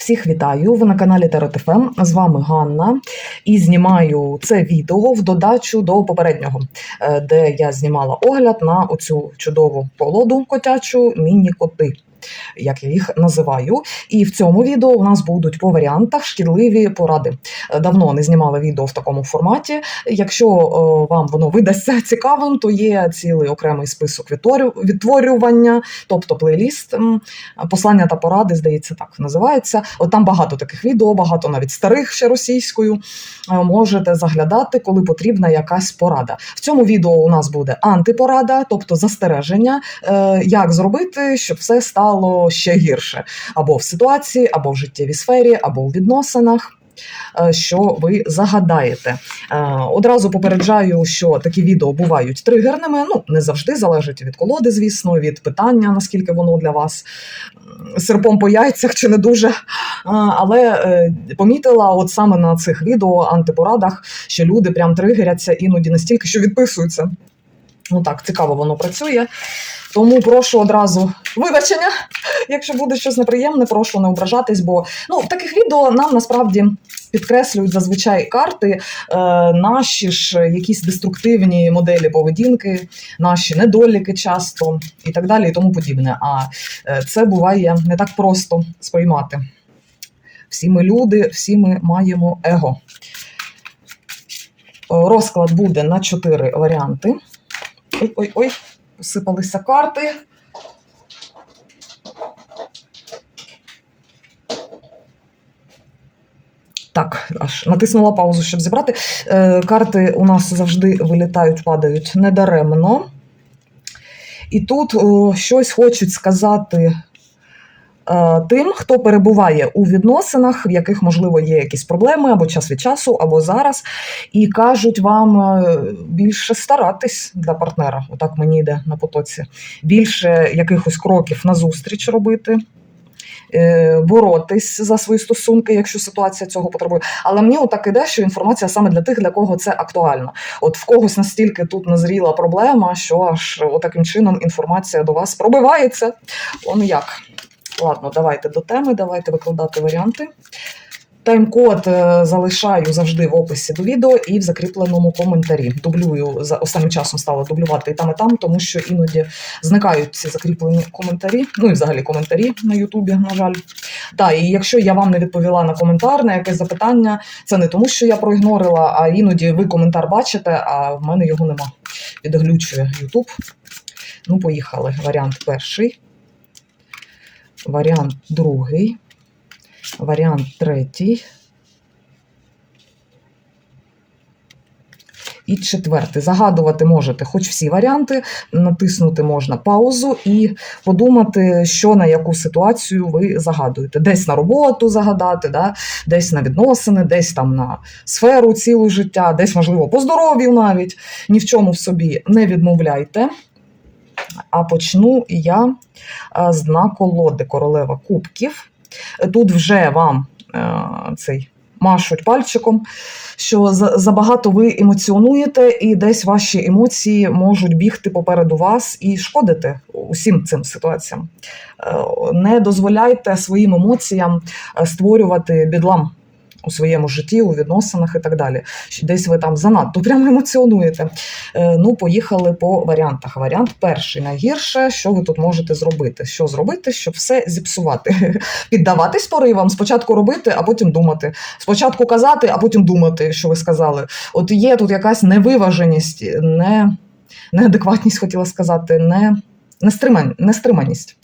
Всіх вітаю! Ви на каналі ТРТФМ. З вами Ганна і знімаю це відео в додачу до попереднього, е, де я знімала огляд на оцю чудову колоду котячу міні-коти. Як я їх називаю, і в цьому відео у нас будуть по варіантах шкідливі поради. Е, Давно не знімала відео в такому форматі. Якщо е, вам воно видасться цікавим, то є цілий окремий список відтворювання, тобто плейліст Послання та поради, здається, так називається. От там багато таких відео, багато навіть старих ще російською. Е, Можете заглядати, коли потрібна якась порада. В цьому відео у нас буде антипорада, тобто застереження, як зробити, щоб все стало ще гірше, або в ситуації, або в життєвій сфері, або у відносинах. е, Що ви загадаєте? Е, Одразу попереджаю, що такі відео бувають тригерними. Ну не завжди залежить від колоди, звісно, від питання, наскільки воно для вас серпом по яйцях чи не дуже. Але е, помітила, от саме на цих відео антипорадах, що люди прям тригеряться іноді настільки, що відписуються. Ну так, цікаво воно працює. Тому прошу одразу вибачення, якщо буде щось неприємне, прошу не ображатись, бо ну, в таких відео нам насправді підкреслюють зазвичай карти е, наші ж якісь деструктивні моделі поведінки, наші недоліки часто і так далі, і тому подібне. А е, це буває не так просто сприймати. Всі ми люди, всі ми маємо его. Розклад буде на чотири варіанти. Ой-ой-ой, посипалися карти. Так, аж натиснула паузу, щоб зібрати. Е, карти у нас завжди вилітають, падають недаремно. І тут о, щось хочуть сказати тим, хто перебуває у відносинах, в яких, можливо, є якісь проблеми або час від часу, або зараз, і кажуть вам е, більше старатись для партнера. Отак мені йде на потоці. Більше якихось кроків назустріч робити. е, Боротись за свої стосунки, якщо ситуація цього потребує. Але мені отак іде, що інформація саме для тих, для кого це актуально. От в когось настільки тут назріла проблема, що аж отаким чином інформація до вас пробивається. Он як. Ладно, давайте до теми, давайте викладати варіанти. Тайм-код е, залишаю завжди в описі до відео і в закріпленому коментарі. Дублюю за останнім часом стала дублювати і там, і там, тому що іноді зникають ці закріплені коментарі, ну і взагалі коментарі на Ютубі, на жаль. Так, і якщо я вам не відповіла на коментар, на якесь запитання, це не тому, що я проігнорила, а іноді ви коментар бачите, а в мене його нема. Відглючує Ютуб. Ну, поїхали. Варіант перший. Варіант другий. Варіант третій. І четвертий. Загадувати можете хоч всі варіанти, натиснути можна паузу і подумати, що на яку ситуацію ви загадуєте. Десь на роботу загадати, да? десь на відносини, десь там на сферу цілу життя, десь, можливо, по здоров'ю навіть. Ні в чому в собі не відмовляйте. А почну я а, з колоди королева кубків. Тут вже вам е, цей машуть пальчиком, що забагато ви емоціонуєте, і десь ваші емоції можуть бігти попереду вас і шкодити усім цим ситуаціям. Е, Не дозволяйте своїм емоціям е, створювати бідлам. У своєму житті, у відносинах і так далі. Десь ви там занадто прямо емоціонуєте. Е, Ну, поїхали по варіантах. Варіант перший найгірше, що ви тут можете зробити? Що зробити, щоб все зіпсувати? Піддаватись поривам, спочатку робити, а потім думати. Спочатку казати, а потім думати, що ви сказали. От є тут якась невиваженість, не, неадекватність, хотіла сказати, не, нестриман, нестриманість.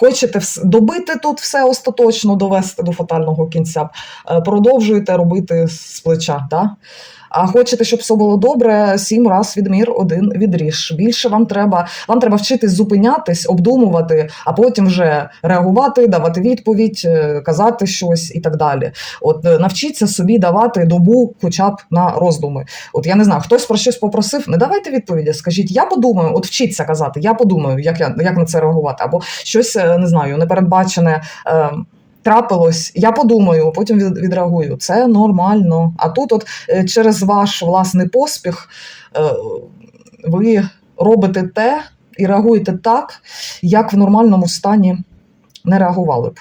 Хочете добити тут все остаточно, довести до фатального кінця, е, продовжуєте робити з плеча. Да? А хочете, щоб все було добре, сім раз відмір, один відріж. Більше вам треба, вам треба вчитись зупинятись, обдумувати, а потім вже реагувати, давати відповідь, е, казати щось і так далі. От е, навчіться собі давати добу, хоча б на роздуми. От я не знаю, хтось про щось попросив, не давайте відповіді. Скажіть, я подумаю, от вчіться казати, я подумаю, як я як на це реагувати, або щось е, не знаю, непередбачене. Е, Трапилось, я подумаю, потім відреагую. Це нормально. А тут, от е, через ваш власний поспіх, е, ви робите те і реагуєте так, як в нормальному стані не реагували б.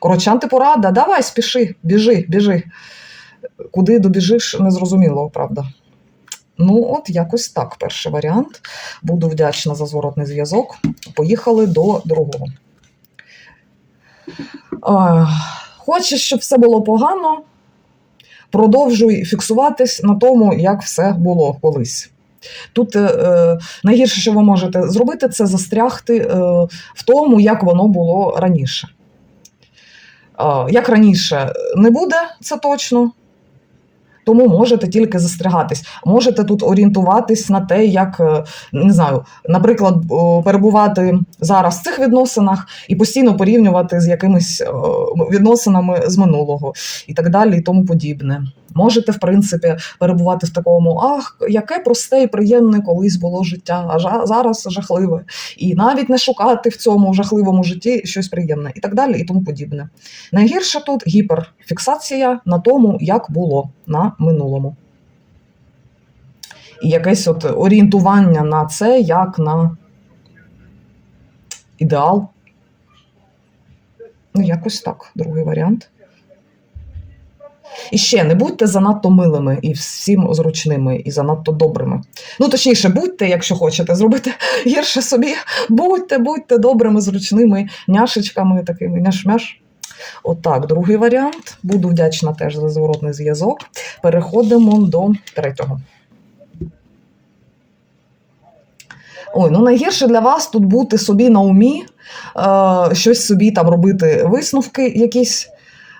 Коротше, антипорада, давай, спіши, біжи, біжи. Куди добіжиш, незрозуміло, правда. Ну, от якось так, перший варіант. Буду вдячна за зворотний зв'язок. Поїхали до другого. Хочеш, щоб все було погано, продовжуй фіксуватись на тому, як все було колись. Тут е, е, найгірше, що ви можете зробити, це застрягти е, в тому, як воно було раніше. Е, як раніше не буде, це точно. Тому можете тільки застрягатись. Можете тут орієнтуватись на те, як е, не знаю, наприклад, перебувати зараз в цих відносинах і постійно порівнювати з якимись е, відносинами з минулого і так далі, і тому подібне. Можете, в принципі, перебувати в такому, ах, яке просте і приємне колись було життя, а жа- зараз жахливе. І навіть не шукати в цьому жахливому житті щось приємне, і так далі, і тому подібне. Найгірше тут гіперфіксація на тому, як було на минулому. І якесь от орієнтування на це як на ідеал. Ну, якось так, другий варіант. І ще не будьте занадто милими і всім зручними, і занадто добрими. Ну, точніше, будьте, якщо хочете зробити гірше собі, будьте, будьте добрими, зручними няшечками, такими няш-мяш. Отак, другий варіант. Буду вдячна теж за зворотний зв'язок. Переходимо до третього. Ой, ну найгірше для вас тут бути собі на умі, е, щось собі там робити, висновки якісь.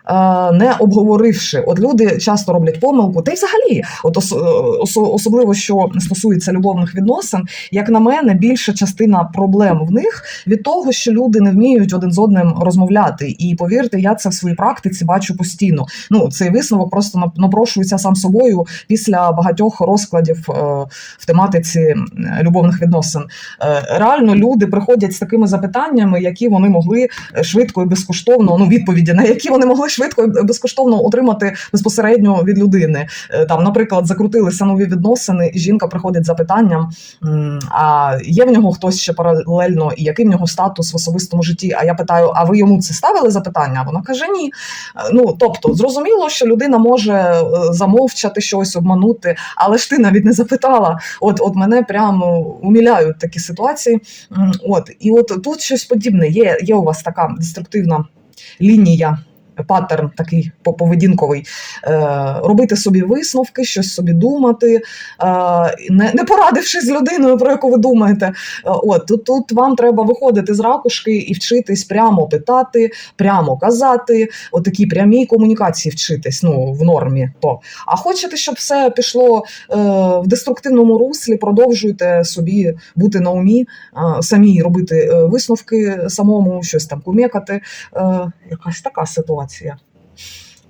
Е, Не обговоривши, от люди часто роблять помилку, та й взагалі, от ос, ос- особливо що стосується любовних відносин, як на мене, більша частина проблем в них від того, що люди не вміють один з одним розмовляти. І повірте, я це в своїй практиці бачу постійно. Ну цей висновок просто нап- напрошується сам собою після багатьох розкладів е, в тематиці любовних відносин. Е, реально люди приходять з такими запитаннями, які вони могли швидко і безкоштовно, ну відповіді на які вони могли швидко безкоштовно отримати безпосередньо від людини. Е, Там, наприклад, закрутилися нові відносини, і жінка приходить з запитанням: м, а є в нього хтось ще паралельно, і який в нього статус в особистому житті? А я питаю: а ви йому це ставили запитання? Вона каже: ні. Е, Ну тобто, зрозуміло, що людина може е, замовчати щось, обманути, але ж ти навіть не запитала. От, от мене прямо уміляють такі ситуації. От і от тут щось подібне. Є, є у вас така деструктивна лінія. Паттерн такий по- поведінковий, е, робити собі висновки, щось собі думати, е, не, порадившись з людиною, про яку ви думаєте. Е, От тут, тут вам треба виходити з ракушки і вчитись прямо питати, прямо казати, отакі прямі комунікації вчитись ну, в нормі. То. А хочете, щоб все пішло в деструктивному руслі, продовжуйте собі бути на умі, самі робити висновки самому, щось там кумекати. Якась така ситуація.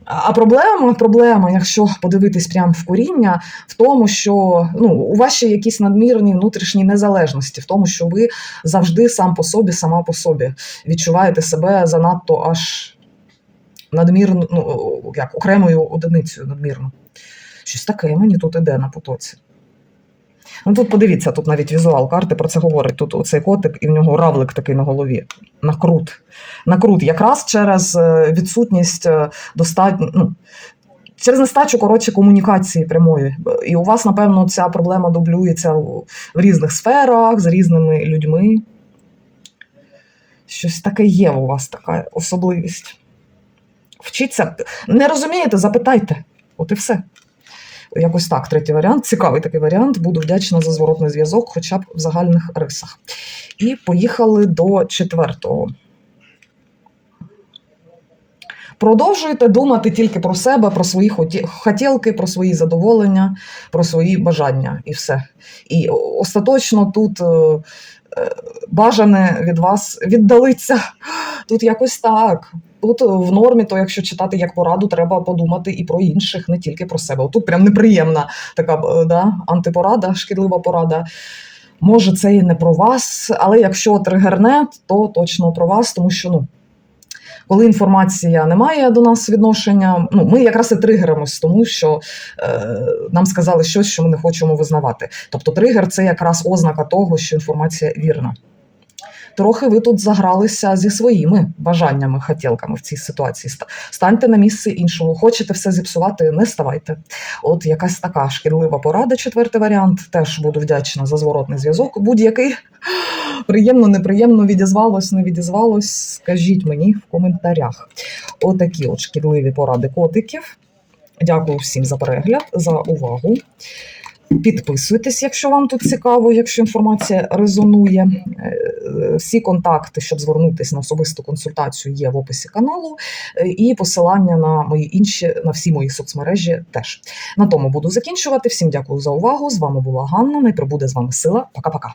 А а проблема, проблема, якщо подивитись прямо в коріння, в тому, що ну, у вас ще якісь надмірні внутрішні незалежності, в тому, що ви завжди сам по собі, сама по собі відчуваєте себе занадто аж надмірно, ну, як окремою одиницею надмірно. Щось таке мені тут іде на потоці. Ну тут подивіться, тут навіть візуал карти про це говорить. Тут оцей котик, і в нього равлик такий на голові. Накрут. Накрут. Якраз через е, відсутність е, достатньо. Ну, Через нестачу коротше комунікації прямої. І у вас, напевно, ця проблема дублюється в в різних сферах, з різними людьми. Щось таке є у вас така особливість. Вчіться. Не розумієте, запитайте. От і все. Якось так, третій варіант. Цікавий такий варіант. Буду вдячна за зворотний зв'язок, хоча б в загальних рисах. І поїхали до четвертого. Продовжуйте думати тільки про себе, про свої хоті- хотілки, про свої задоволення, про свої бажання і все. І остаточно тут е, е, бажане від вас віддалиться. Тут якось так. Тут в нормі, то якщо читати як пораду, треба подумати і про інших, не тільки про себе. Тут прям неприємна така е, да, антипорада, шкідлива порада. Може, це і не про вас, але якщо тригерне, то точно про вас, тому що ну, коли інформація не має до нас відношення, ну ми якраз і тригеримось, тому що е, нам сказали щось, що ми не хочемо визнавати. Тобто, тригер це якраз ознака того, що інформація вірна. Трохи ви тут загралися зі своїми бажаннями, хотілками в цій ситуації. Станьте на місце іншого. Хочете все зіпсувати, не ставайте. От якась така шкідлива порада, четвертий варіант. Теж буду вдячна за зворотний зв'язок. Будь-який приємно, неприємно відізвалось, не відізвалось. Скажіть мені в коментарях. Отакі от шкідливі поради котиків. Дякую всім за перегляд, за увагу. Підписуйтесь, якщо вам тут цікаво, якщо інформація резонує. Е, Всі контакти, щоб звернутися на особисту консультацію, є в описі каналу, Е, і посилання на мої інші на всі мої соцмережі теж. На тому буду закінчувати. Всім дякую за увагу. З вами була Ганна. Не прибуде з вами сила. Пока-пока.